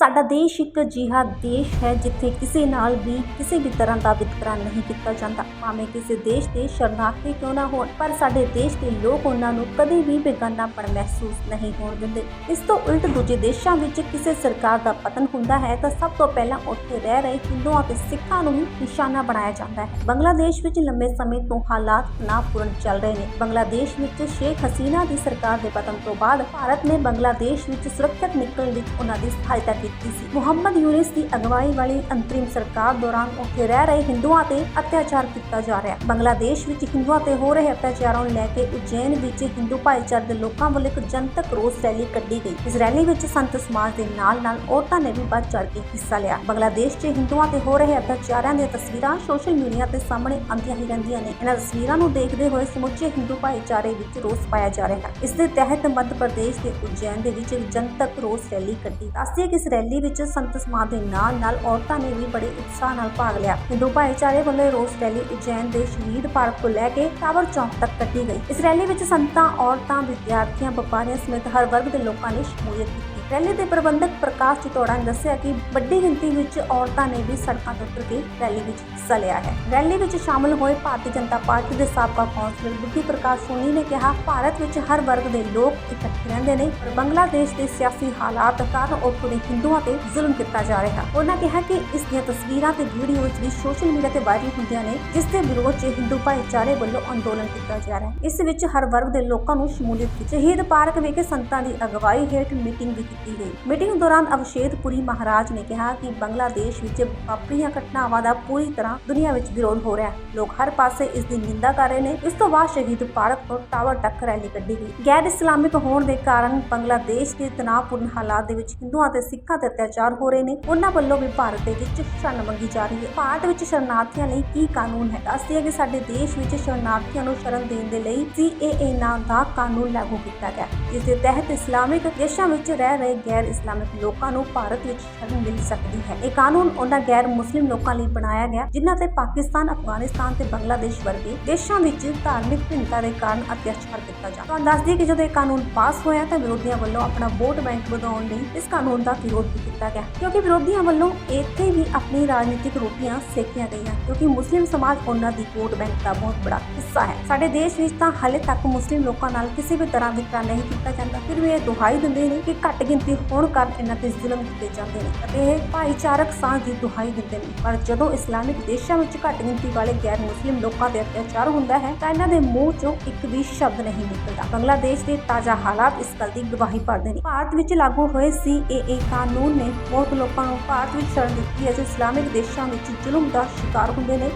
ਸਾਡਾ ਦੇਸ਼ ਇੱਕ ਅਜਿਹਾ ਦੇਸ਼ ਹੈ ਜਿੱਥੇ ਕਿਸੇ ਨਾਲ ਵੀ ਕਿਸੇ ਵੀ ਤਰ੍ਹਾਂ ਦਾ ਵਿਤਕਰਾ ਨਹੀਂ ਕੀਤਾ ਜਾਂਦਾ। ਭਾਵੇਂ ਕਿਸੇ ਦੇਸ਼ ਦੇ ਸ਼ਰਨਾਰਥੀ ਕਿਉਂ ਨਾ ਹੋਣ, ਪਰ ਸਾਡੇ ਦੇਸ਼ ਦੇ ਲੋਕ ਉਹਨਾਂ ਨੂੰ ਕਦੇ ਵੀ ਬੇਗਾਨਾਪਣ ਮਹਿਸੂਸ ਨਹੀਂ ਹੋਣ ਦਿੰਦੇ। ਇਸ ਤੋਂ ਉਲਟ ਦੂਜੇ ਦੇਸ਼ਾਂ ਵਿੱਚ ਕਿਸੇ ਸਰਕਾਰ ਦਾ ਪਤਨ ਹੁੰਦਾ ਹੈ ਤਾਂ ਸਭ ਤੋਂ ਪਹਿਲਾਂ ਉੱਥੇ ਰਹਿ ਰਹੇ ਹਿੰਦੂਆਂ ਅਤੇ ਸਿੱਖਾਂ ਨੂੰ ਹੀ ਨਿਸ਼ਾਨਾ ਬਣਾਇਆ ਜਾਂਦਾ ਹੈ। ਬੰਗਲਾਦੇਸ਼ ਵਿੱਚ ਲੰਬੇ ਸਮੇਂ ਤੋਂ ਹਾਲਾਤ ਤਣਾਅਪੂਰਨ ਚੱਲ ਰਹੇ ਨੇ। ਬੰਗਲਾਦੇਸ਼ ਵਿੱਚ ਸ਼ੇਖ ਹਸੀਨਾ ਦੀ ਸਰਕਾਰ ਦੇ ਪਤਨ ਤੋਂ ਬਾਅਦ ਭਾਰਤ ਨੇ ਬੰਗਲਾਦੇਸ਼ ਵਿੱਚ ਸੁਰੱਖਿਅਤ ਨਿਕਲਣ ਵਿੱਚ ਉਹਨਾਂ ਦੀ ਸਹਾਇਤਾ ਕੀਤੀ। ਸੀ। ਮੁਹੰਮਦ ਯੂਨਿਸ ਦੀ ਅਗਵਾਈ ਵਾਲੀ ਅੰਤਰਿਮ ਸਰਕਾਰ ਦੌਰਾਨ ਉੱਥੇ ਰਹਿ ਰਹੇ ਹਿੰਦੂਆਂ ਤੇ ਅਤਿਆਚਾਰ ਕੀਤਾ ਜਾ ਰਿਹਾ। ਹੈ ਬੰਗਲਾਦੇਸ਼ ਵਿੱਚ ਹਿੰਦੂਆਂ ਤੇ ਹੋ ਰਹੇ ਅਤਿਆਚਾਰਾਂ ਨੂੰ ਲੈ ਕੇ ਉਜੈਨ ਵਿੱਚ ਹਿੰਦੂ ਭਾਈਚਾਰੇ ਦੇ ਲੋਕਾਂ ਵੱਲੋਂ ਇੱਕ ਜਨਤਕ ਰੋਸ ਰੈਲੀ ਕੱਢੀ ਗਈ। ਇਸ ਰੈਲੀ ਵਿੱਚ ਸੰਤ ਸਮਾਜ ਦੇ ਨਾਲ-ਨਾਲ ਔਰਤਾਂ ਨੇ ਵੀ ਵੱਧ ਚੜ੍ਹ ਕੇ ਹਿੱਸਾ ਲਿਆ। ਬੰਗਲਾਦੇਸ਼ 'ਚ ਹਿੰਦੂਆਂ ਤੇ ਹੋ ਰਹੇ ਅਤਿਆਚਾਰਾਂ ਦੀਆਂ ਤਸਵੀਰਾਂ ਸੋਸ਼ਲ ਮੀਡੀਆ ਤੇ ਸਾਹਮਣੇ ਆਉਂਦੀਆਂ ਹੀ ਰਹਿੰਦੀਆਂ ਨੇ। ਇਹਨਾਂ ਤਸਵੀਰਾਂ ਨੂੰ ਦੇਖਦੇ ਹੋਏ ਸਮੁੱਚੇ ਹਿੰਦੂ ਭਾਈਚਾਰੇ ਵਿੱਚ ਰੋਸ ਪਾਇਆ ਜਾ ਰਿਹਾ ਹੈ। ਇਸ ਦੇ ਤਹਿਤ ਮੱਧ ਪ੍ਰਦੇਸ਼ ਦੇ ਉਜੈਨ ਦੇ ਵਿੱਚ ਇੱਕ ਜਨਤਕ ਰੋਸ ਰੈਲੀ ਕੱਢੀ। ਦੱਸਦੀ ਕਿ ਇਸ ਰੈਲੀ ਵਿੱਚ ਸੰਤ ਸਮਾਜ ਦੇ ਨਾਲ-ਨਾਲ ਔਰਤਾਂ ਨੇ ਵੀ ਬੜੇ ਉਤਸ਼ਾਹ ਨਾਲ ਭਾਗ ਲਿਆ। ਹਿੰਦੂ ਭਾਈਚਾਰੇ ਵੱਲੋਂ ਰੋਸ ਰੈਲੀ ਉਜੈਨ ਦੇ ਸ਼ਹੀਦ ਪਾਰਕ ਤੋਂ ਲੈ ਕੇ ਟਾਵਰ ਚੌਂਕ ਤੱਕ ਕੱਢੀ ਗਈ। ਇਸ ਰੈਲੀ ਵਿੱਚ ਸੰਤਾਂ, ਔਰਤਾਂ, ਵਿਦਿਆਰਥੀਆਂ, ਵਪਾਰੀਆਂ ਸਮੇਤ ਹਰ ਵਰਗ ਦੇ ਲੋਕਾਂ ਨੇ ਸ਼ਮੂਲੀਅਤ ਕੀਤੀ। ਰੈਲੀ ਦੇ ਪ੍ਰਬੰਧਕ ਪ੍ਰਕਾਸ਼ ਚਿਤੌੜਾ ਨੇ ਦੱਸਿਆ ਕਿ ਵੱਡੀ ਗਿਣਤੀ ਵਿੱਚ ਔਰਤਾਂ ਨੇ ਵੀ ਸੜਕਾਂ ਤੇ ਉਤਰ ਕੇ ਰੈਲੀ ਵਿੱਚ ਹਿੱਸਾ ਲਿਆ ਹੈ। ਰੈਲੀ ਵਿੱਚ ਸ਼ਾਮਲ ਹੋਏ ਭਾਰਤੀ ਜਨਤਾ ਪਾਰਟੀ ਦੇ ਸਾਬਕਾ ਕੌਂਸਲਰ ਬੁੱਧੀ ਪ੍ਰਕਾਸ਼ ਸੋਨੀ ਨੇ ਕਿਹਾ, ਭਾਰਤ ਵਿੱਚ ਹਰ ਵਰਗ ਦੇ ਲੋਕ ਇਕੱਠੇ ਰਹਿੰਦੇ ਨੇ, ਪਰ ਬੰਗਲਾਦੇਸ਼ ਦੇ ਸਿਆਸੀ ਹਾਲਾਤ ਕਾਰਨ ਉੱਥੋਂ ਦੇ ਹਿੰਦੂਆਂ ਤੇ ਜ਼ੁਲਮ ਕੀਤਾ ਜਾ ਰਿਹਾ। ਉਹਨਾਂ ਕਿਹਾ ਕਿ ਇਸ ਦੀਆਂ ਤਸਵੀਰਾਂ ਤੇ ਵੀਡੀਓਜ਼ ਵੀ ਸੋਸ਼ਲ ਮੀਡੀਆ ਤੇ ਵਾਇਰਲ ਹੁੰਦੀਆਂ ਨੇ, ਜਿਸ ਦੇ ਵਿਰੋਧ 'ਚ ਹਿੰਦੂ ਭਾਈਚਾਰੇ ਵੱਲੋਂ ਅੰਦੋਲਨ ਕੀਤਾ ਜਾ ਰਿਹਾ ਹੈ। ਇਸ ਵਿੱਚ ਹਰ ਵਰਗ ਦੇ ਲੋਕਾਂ ਨੂੰ ਸ਼ਮੂਲੀਅਤ ਕੀਤੀ। ਸ਼ਹੀਦ ਪਾਰਕ ਵਿਖੇ ਸੰਤਾਂ ਦੀ ਅਗਵਾਈ ਹੇਠ ਮੀਟਿੰਗ ਵੀ ਕੀਤੀ ਗਈ। ਮੀਟਿੰਗ ਦੌਰਾਨ ਅਵਸ਼ੇਦ ਪੁਰੀ ਮਹਾਰਾਜ ਨੇ ਕਿਹਾ ਕਿ ਬੰਗਲਾਦੇਸ਼ ਵਿੱਚ ਵਾਪਰੀਆਂ ਘਟਨਾਵਾਂ ਦਾ ਪੂਰੀ ਤਰ੍ਹਾਂ ਦੁਨੀਆ ਵਿੱਚ ਵਿਰੋਧ ਹੋ ਰਿਹਾ ਹੈ। ਲੋਕ ਹਰ ਪਾਸੇ ਇਸ ਦੀ ਨਿੰਦਾ ਕਰ ਰਹੇ ਨੇ। ਇਸ ਤੋਂ ਬਾਅਦ ਸ਼ਹੀਦ ਪਾਰਕ ਤੋਂ ਟਾਵਰ ਤੱਕ ਰੈਲੀ ਕੱਢੀ ਗਈ। ਗੈਰ ਇਸਲਾਮਿਕ ਹੋਣ ਦੇ ਕਾਰਨ ਬੰਗਲਾਦੇਸ਼ ਦੇ ਤਣਾਅਪੂਰਨ ਹਾਲਾਤ ਦੇ ਵਿੱਚ ਹਿੰਦੂਆਂ ਤੇ ਸਿੱਖਾਂ ਤੇ ਅਤਿਆਚਾਰ ਹੋ ਰਹੇ ਨੇ। ਉਹਨਾਂ ਵੱਲੋਂ ਵੀ ਭਾਰਤ ਦੇ ਵਿੱਚ ਸ਼ਰਨ ਮੰਗੀ ਜਾ ਰਹੀ ਹੈ। ਭਾਰਤ ਵਿੱਚ ਸ਼ਰਨਾਰਥੀਆਂ ਲਈ ਕੀ ਕਾਨੂੰਨ ਹੈ? ਦੱਸਦੀ ਹੈ ਕਿ ਸਾਡੇ ਦੇਸ਼ ਵਿੱਚ ਸ਼ਰਨਾਰਥੀਆਂ ਨੂੰ ਸ਼ਰਨ ਦੇਣ ਦੇ ਲਈ CAA ਨਾਂ ਦਾ ਕਾਨੂੰਨ ਲਾਗੂ ਕੀਤਾ ਗਿਆ। ਇਸ ਦੇ ਤਹਿਤ ਇਸਲਾਮਿਕ ਦੇਸ਼ਾਂ ਵਿੱਚ ਰਹਿ ਰਹੇ ਗੈਰ ਇਸਲਾਮਿਕ ਲੋਕਾਂ ਨੂੰ ਭਾਰਤ ਵਿੱਚ ਸ਼ਰਨ ਮਿਲ ਸਕਦੀ ਹੈ। ਇਹ ਕਾਨੂੰਨ ਉਹਨਾਂ ਗੈਰ ਮੁਸਲਿਮ ਲੋਕਾਂ ਲਈ ਬਣਾਇਆ ਗਿਆ, ਜਿਨ੍ਹਾਂ ਤੇ ਪਾਕਿਸਤਾਨ, ਅਫਗਾਨਿਸਤਾਨ ਤੇ ਬੰਗਲਾਦੇਸ਼ ਵਰਗੇ ਦੇਸ਼ਾਂ ਵਿੱਚ ਧਾਰਮਿਕ ਭਿੰਨਤਾ ਦੇ ਕਾਰਨ ਅਤਿਆਚਾਰ ਕੀਤਾ ਜਾਂਦਾ ਤੁਹਾਨੂੰ ਦੱਸ ਦਈਏ ਕਿ ਜਦੋਂ ਇਹ ਕਾਨੂੰਨ ਪਾਸ ਹੋਇਆ ਤਾਂ ਵਿਰੋਧੀਆਂ ਵੱਲੋਂ ਆਪਣਾ ਵੋਟ ਬੈਂਕ ਵਧਾਉਣ ਲਈ ਇਸ ਕਾਨੂੰਨ ਦਾ ਵਿਰੋਧ ਕੀਤਾ ਗਿਆ, ਕਿਉਂਕਿ ਵਿਰੋਧੀਆਂ ਵੱਲੋਂ ਇੱਥੇ ਵੀ ਆਪਣੀ ਰਾਜਨੀਤਿਕ ਰੋਟੀਆਂ ਸੇਕੀਆਂ ਗਈਆਂ, ਕਿਉਂਕਿ ਮੁਸਲਿਮ ਸਮਾਜ ਉਹਨਾਂ ਦੀ ਵੋਟ ਬੈਂਕ ਦਾ ਬਹੁਤ ਬੜਾ ਹਿੱਸਾ ਹੈ। ਸਾਡੇ ਦੇਸ਼ ਵਿੱਚ ਤਾਂ ਹਾਲੇ ਤੱਕ ਮੁਸਲਿਮ ਲੋਕਾਂ ਨਾਲ ਕਿਸੇ ਵੀ ਤਰ੍ਹਾਂ ਵਿਤਕਰਾ ਨਹੀਂ ਕੀਤਾ ਜਾਂਦਾ, ਫਿਰ ਵੀ ਇਹ ਦੁਹਾਈ ਦਿੰਦੇ ਨੇ ਕਿ ਘੱਟ ਗਿਣਤੀ ਹੋਣ ਕਾਰਨ ਇਹਨਾਂ ਤੇ ਜ਼ੁਲਮ ਕੀਤੇ ਜਾਂਦੇ ਨੇ ਅਤੇ ਇਹ ਭਾਈਚਾਰਕ ਸਾਂਝ ਦੀ ਦੁਹਾਈ ਦਿੰਦੇ ਨੇ। ਪਰ ਜਦੋਂ ਇਸਲਾਮਿਕ ਦੇਸ਼ਾਂ ਵਿੱਚ ਘੱਟ ਗਿਣਤੀ ਵਾਲੇ ਗੈਰ ਮੁਸਲਿਮ ਲੋਕਾਂ ਤੇ ਅਤਿਆਚਾਰ ਹੁੰਦਾ ਹੈ ਤਾਂ ਇਹਨਾਂ ਦੇ ਮੂੰਹ ਚੋਂ ਇੱਕ ਵੀ ਸ਼ਬਦ ਨਹੀਂ ਨਿਕਲਦਾ। ਬੰਗਲਾਦੇਸ਼ ਦੇ ਤਾਜ਼ਾ ਹਾਲਾਤ ਇਸ ਗੱਲ ਦੀ ਗਵਾਹੀ ਭਰਦੇ ਨੇ। ਭਾਰਤ ਵਿੱਚ ਲਾਗੂ ਹੋਏ CAA ਕਾਨੂੰਨ ਨੇ ਬਹੁਤ ਲੋਕਾਂ ਨੂੰ ਭਾਰਤ ਵਿੱਚ ਸ਼ਰਨ ਦਿੱਤੀ ਹੈ ਜੋ ਇਸਲਾਮਿਕ ਦੇਸ਼ਾਂ ਵਿੱਚ ਜ਼ੁਲਮ ਦਾ ਸ਼ਿਕਾਰ ਹੁੰਦੇ ਨੇ।